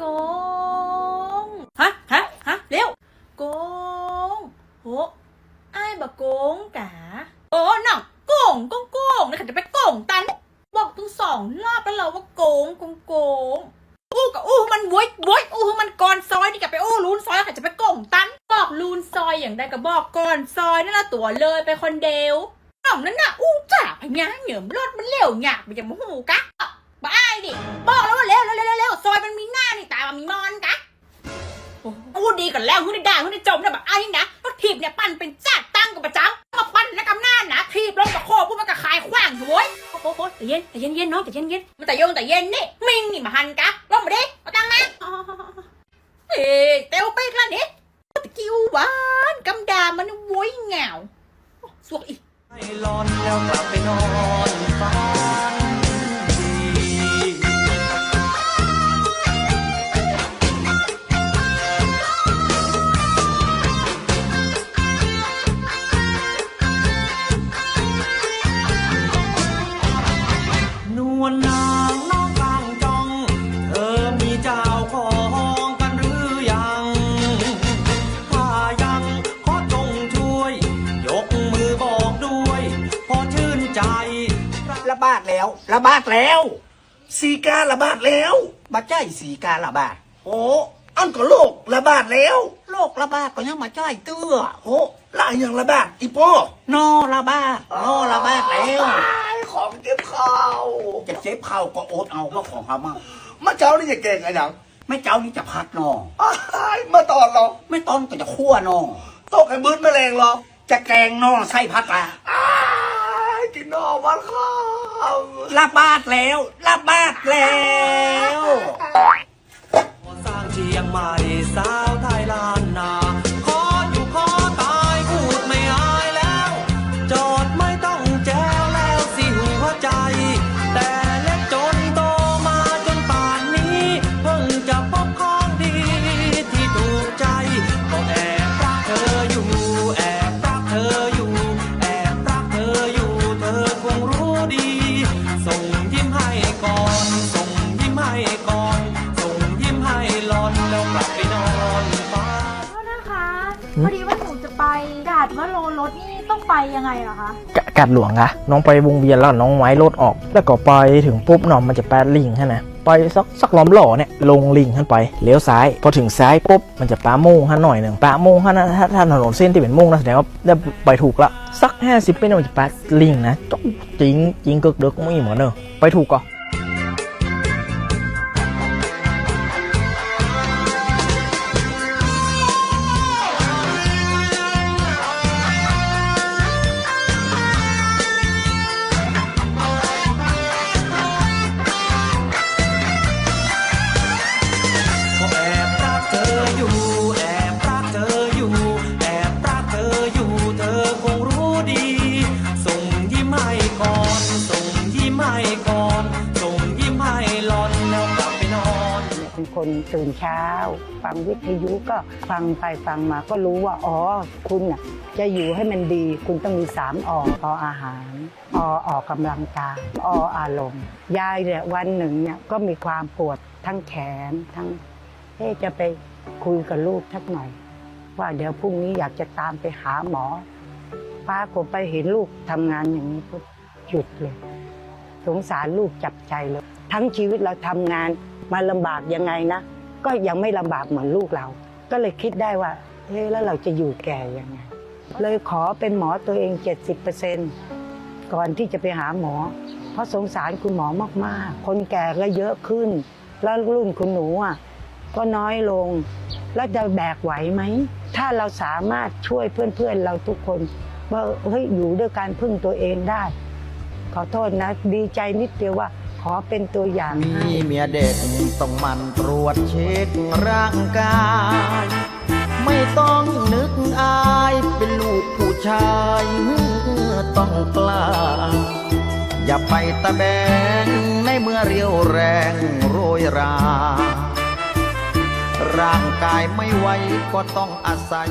เจ้าโกงฮะฮะฮะเร็วโกงโหอ้ายบะโกงกะโอ้น่ะโกงโกงโกงนะค่ะจะไปโกงตัน บอกถึงสองรอบแล้วเราว่าโกงโกงโกงอู้กับอู้มันบวยบวยอู้มันก่อนซอยนี่กับไปอู้ลูนซอยค่ะจะไปโกงตัน บอกลูนซอยอย่างใดก็บอกก่อนซอยนั่นละตัวเลยไปคนเดียวน้องนั่นน่ะอู้จ่าพญาเหงื่อมรถมันเร็วหยาบไปจะมาหูกะบ้าไอ้ดิบอกแล้วว่าเร็วเร็วเร็วเร็วซอยมันมีหน้านี่ กันแล้วหุ้นได้ด่าหุ้นได้จมนะแบบไอ้นะรถถีบเนี่ยปั้นเป็นจัดตั้งกับประจำมาปั้นนะกำหน้านะถีบลงกับโคพวกมันก็ขายขว้างอยู่เว้ยโอ้โหแต่เย็นแต่เย็นเย็นน้องแต่เย็นเย็นมันแต่ยงแต่เย็นนี่มิงนี่มาหันกะลงมาดิมาตั้งนะเฮ้เตียวไปกันนี่ตะกิ้วหวานกำดามันโว้ยเหงาสวกอีกให้ลอนแล้วกลับ แล้ว ระบาดแล้วสีการะบาดแล้วมาใจสีการะบาดโอ้อันก็โรคระบาดแล้วโรคระบาดก็ยังมาใจเตื้อโอ้ละอย่างระบาดอีโป้นอระบาดนอระบาดแล้วของเจ็บเข่าจะเจ็บเข่าก็อดเอาเพราะของเขามั่งมาเจ้านี่จะเก่งอะไรอย่างไม่เจ้านี่จะพัดนออ้ายมาตอนเราไม่ต้นก็จะคั่วนอตกไอ้มืดแมลงเหรอจะแกงนอไส้พัดละอ้ายกินนอมันข้าว ระบาดแล้วระบาดแล้ว สร้างเชียงใหม่สร้าง ไปยังไงเหรอคะกะกัดหลวงอะน้องไปวงเวียนแล้วน้องไว้รถออก แล้วก็ไปถึงปุ๊บน้องมันจะแปดลิงฮะนะไปสักสักล้อมหล่อเนี่ยลงลิงขึ้นไปเลี้ยวซ้าย พอถึงซ้ายปุ๊บมันจะปาโมงฮะหน่อยหนึ่งปาโมงฮะนะถ้าถ้าถนนเส้นที่เป็นโมงนะแสดงว่าได้ไปถูกละสักห้าสิบเป็นมันจะแปดลิงนะจ้องจริงจริงกึกเด็กไม่เหมือนเนอะไปถูกก่อน ธอคงรู้ดี ส่งยิ้มให้ก่อน ส่งยิ้มให้ก่อน ส่งยิ้มให้หลอนแล้วกลับไปนอนเป็นคนตื่นเช้า ฟังวิทยุก็ฟังไปฟังมาก็รู้ว่าอ๋อคุณน่ะจะอยู่ให้มันดี คุณต้องมีสามออออาหารอออกกำลังกายออารมณ์ยายเนี่ยวันหนึ่งเนี่ยก็มีความปวดทั้งแขนทั้งเอ๊จะไปคุยกับลูกทักหน่อย ว่าเดี๋ยวพรุ่งนี้อยากจะตามไปหาหมอป้าก็ไปเห็นลูกทำงานอย่างนี้ปุ๊บหยุดเลย สงสารลูกจับใจเลย ทั้งชีวิตเราทำงานมาลำบากยังไงนะ ก็ยังไม่ลำบากเหมือนลูกเรา ก็เลยคิดได้ว่าเฮ้ยแล้วเราจะอยู่แก่ยังไง เลยขอเป็นหมอตัวเอง 70%ก่อนที่จะไปหาหมอ เพราะสงสารคุณหมอมาก ๆ คนแก่ก็เยอะขึ้น แล้วรุ่นคุณหนูอะก็น้อยลง แล้วจะแบกไหวไหม ถ้าเราสามารถช่วยเพื่อนๆเราทุกคนว่าเฮ้ยอยู่ด้วยการพึ่งตัวเองได้ ขอโทษนะ ดีใจนิดเดียวว่าขอเป็นตัวอย่างให้มีเมียเด็กต้องหมันตรวจเช็คร่างกาย ไม่ต้องนึกอายเป็นลูกผู้ชายต้องกล้า อย่าไปตะแบงในเมื่อเรียวแรงโรยรา ร่างกายไม่ไหวก็ต้องอาศัย